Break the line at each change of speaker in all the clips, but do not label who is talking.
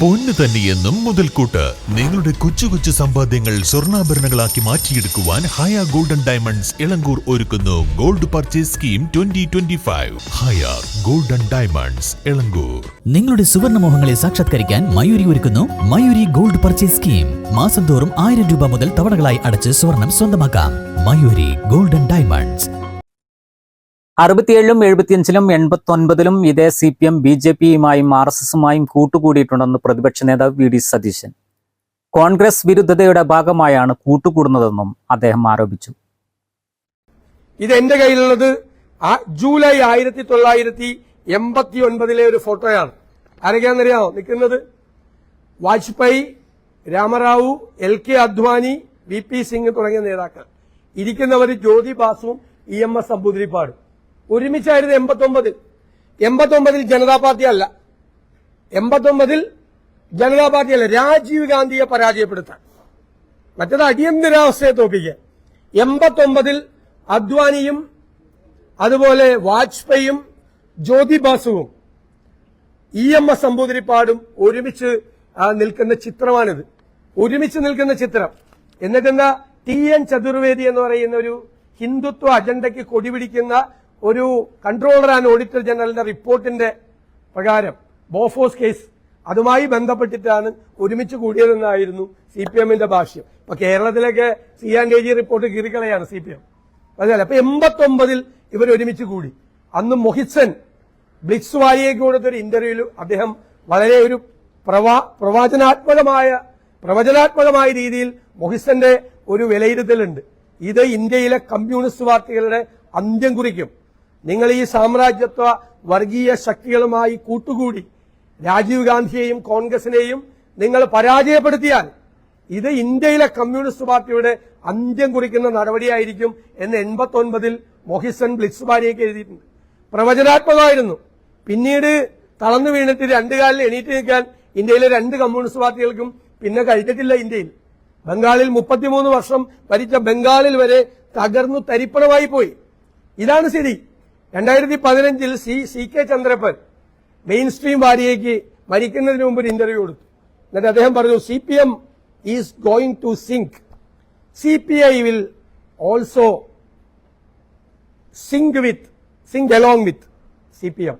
പൊന്ന് തന്നെയെന്നും മുതൽക്കൂട്ട്. നിങ്ങളുടെ കൊച്ചു കൊച്ചു സമ്പാദ്യങ്ങൾ സ്വർണാഭരണങ്ങളാക്കി മാറ്റിയെടുക്കുവാൻ ഹയ ഗോൾഡൻ ഡയമണ്ട്സ് ഇളങ്കൂർ ഒരുക്കുന്നു. Gold purchase scheme twenty twenty five. ഹയ ഗോൾഡൻ ഡയമണ്ട്സ് ഇളങ്കൂർ.
നിങ്ങളുടെ സുവർണമോഹങ്ങളെ സാക്ഷാത്കരിക്കാൻ മയൂരി ഒരുക്കുന്നു മയൂരി ഗോൾഡ് പർച്ചേസ് സ്കീം. മാസം തോറും ആയിരം രൂപ മുതൽ തവണകളായി അടച്ച് സ്വർണം സ്വന്തമാക്കാം. Mayuri golden diamonds.
അറുപത്തിയേഴിലും എഴുപത്തിയഞ്ചിലും എൺപത്തൊൻപതിലും ഇതേ C P M B J പിയുമായും R S എസുമായും കൂട്ടുകൂടിയിട്ടുണ്ടെന്ന് പ്രതിപക്ഷ നേതാവ് വി. ഡി. സതീശൻ. കോൺഗ്രസ് വിരുദ്ധതയുടെ ഭാഗമായാണ് കൂട്ടുകൂടുന്നതെന്നും അദ്ദേഹം ആരോപിച്ചു.
ഇത് എന്റെ കയ്യിലുള്ളത് ജൂലൈ ആയിരത്തി തൊള്ളായിരത്തി എൺപത്തി ഒൻപതിലെ ഒരു ഫോട്ടോയാണ്. ആരൊക്കെയാണെന്നറിയാമോ? നിൽക്കുന്നത് Vajpayee Ramarao L K Advani V P Singh തുടങ്ങിയ നേതാക്കൾ. ഇരിക്കുന്നവർ ജ്യോതി ബാസുവും ഇ എം എസ് അമ്പൂതിരിപ്പാടും. ഒരുമിച്ചായിരുന്നു എൺപത്തൊമ്പതിൽ എൺപത്തൊമ്പതിൽ ജനതാ പാർട്ടി അല്ല. എൺപത്തൊമ്പതിൽ ജനതാ പാർട്ടി അല്ല. രാജീവ് ഗാന്ധിയെ പരാജയപ്പെടുത്താൻ. മറ്റത് അടിയന്തരാവസ്ഥയെ തോപ്പിക്കാൻ എൺപത്തൊമ്പതിൽ അദ്വാനിയും അതുപോലെ വാജ്പേയും ജ്യോതി ബാസുവും ഇ എം എസ് നമ്പൂതിരിപ്പാടും ഒരുമിച്ച് നിൽക്കുന്ന ചിത്രമാണിത്. ഒരുമിച്ച് നിൽക്കുന്ന ചിത്രം. എന്നിട്ടെന്താ? ടി എൻ ചതുർവേദി എന്ന് പറയുന്ന ഒരു ഹിന്ദുത്വ അജണ്ടയ്ക്ക് കൊടിപിടിക്കുന്ന ഒരു കൺട്രോളർ ആൻഡ് ഓഡിറ്റർ ജനറലിന്റെ റിപ്പോർട്ടിന്റെ പ്രകാരം ബോഫോസ് കേസ് അതുമായി ബന്ധപ്പെട്ടിട്ടാണ് ഒരുമിച്ച് കൂടിയതെന്നായിരുന്നു സി പി എമ്മിന്റെ ഭാഷ്യം. ഇപ്പൊ കേരളത്തിലൊക്കെ C and A G report കീറിക്കളയാണ് C P M അതല്ല അപ്പൊ എൺപത്തൊമ്പതിൽ ഇവർ ഒരുമിച്ച് കൂടി. അന്ന് മൊഹിസൻ ബ്ലിക്സ് വാരിയേക്ക് കൊടുത്തൊരു ഇന്റർവ്യൂവിൽ അദ്ദേഹം വളരെ ഒരു പ്രവാ പ്രവചനാത്മകമായ പ്രവചനാത്മകമായ രീതിയിൽ മൊഹിസന്റെ ഒരു വിലയിരുത്തലുണ്ട്. ഇത് ഇന്ത്യയിലെ കമ്മ്യൂണിസ്റ്റ് പാർട്ടികളുടെ അന്ത്യം കുറിക്കും. നിങ്ങൾ ഈ സാമ്രാജ്യത്വ വർഗീയ ശക്തികളുമായി കൂട്ടുകൂടി രാജീവ് ഗാന്ധിയെയും കോൺഗ്രസിനെയും നിങ്ങൾ പരാജയപ്പെടുത്തിയാൽ ഇത് ഇന്ത്യയിലെ കമ്മ്യൂണിസ്റ്റ് പാർട്ടിയുടെ അന്ത്യം കുറിക്കുന്ന നടപടിയായിരിക്കും എന്ന് എൺപത്തി ഒൻപതിൽ മൊഹിസൻ ബ്ലിക്സ് ബാരിയൊക്കെ എഴുതിയിട്ടുണ്ട്. പ്രവചനാത്മകമായിരുന്നു. പിന്നീട് തളർന്നു വീണിട്ട് രണ്ടു കാലിൽ എണീറ്റ് നിൽക്കാൻ ഇന്ത്യയിലെ രണ്ട് കമ്മ്യൂണിസ്റ്റ് പാർട്ടികൾക്കും പിന്നെ കഴിഞ്ഞിട്ടില്ല ഇന്ത്യയിൽ. ബംഗാളിൽ മുപ്പത്തിമൂന്ന് വർഷം ഭരിച്ച ബംഗാളിൽ വരെ തകർന്നു തരിപ്പണമായി പോയി. ഇതാണ് സ്ഥിതി. രണ്ടായിരത്തി പതിനഞ്ചിൽ C C K Chandrappan mainstream വാരിയേക്ക് മരിക്കുന്നതിന് മുമ്പ് ഒരു ഇന്റർവ്യൂ കൊടുത്തു. എന്നിട്ട് അദ്ദേഹം പറഞ്ഞു C P M is going to sink C P I will also sink with sink along with C P M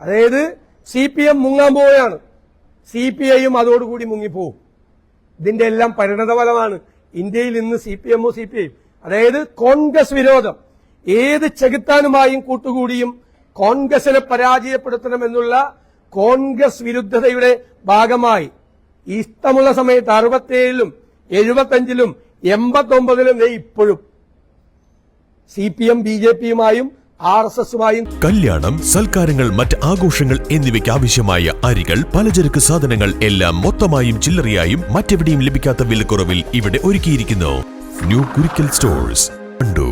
അതായത് സി പി എം മുങ്ങാൻ പോവുകയാണ്. സി പി ഐയും അതോടുകൂടി മുങ്ങിപ്പോവും. ഇതിന്റെ എല്ലാം പരിണതഫലമാണ് ഇന്ത്യയിൽ ഇന്ന് സി പി എമ്മോ സി പി ഐയും അതായത് കോൺഗ്രസ് വിരോധം. ഏത് ചെകുത്താനുമായും കൂട്ടുകൂടിയും കോൺഗ്രസിനെ പരാജയപ്പെടുത്തണമെന്നുള്ള കോൺഗ്രസ് വിരുദ്ധതയുടെ ഭാഗമായി ഇഷ്ടമുള്ള സമയത്ത് അറുപത്തേഴിലും എഴുപത്തഞ്ചിലും എൺപത്തൊമ്പതിലും ഇപ്പോഴും C P M B J പിയുമായും R S എസുമായും
കല്യാണം സൽക്കാരങ്ങൾ മറ്റ് ആഘോഷങ്ങൾ എന്നിവയ്ക്ക് ആവശ്യമായ അരികൾ പലചരക്ക് സാധനങ്ങൾ എല്ലാം മൊത്തമായും ചില്ലറയായും മറ്റെവിടെയും ലഭിക്കാത്ത വിലക്കുറവിൽ ഇവിടെ ഒരുക്കിയിരിക്കുന്നു. New Kurikkal stores Kandoor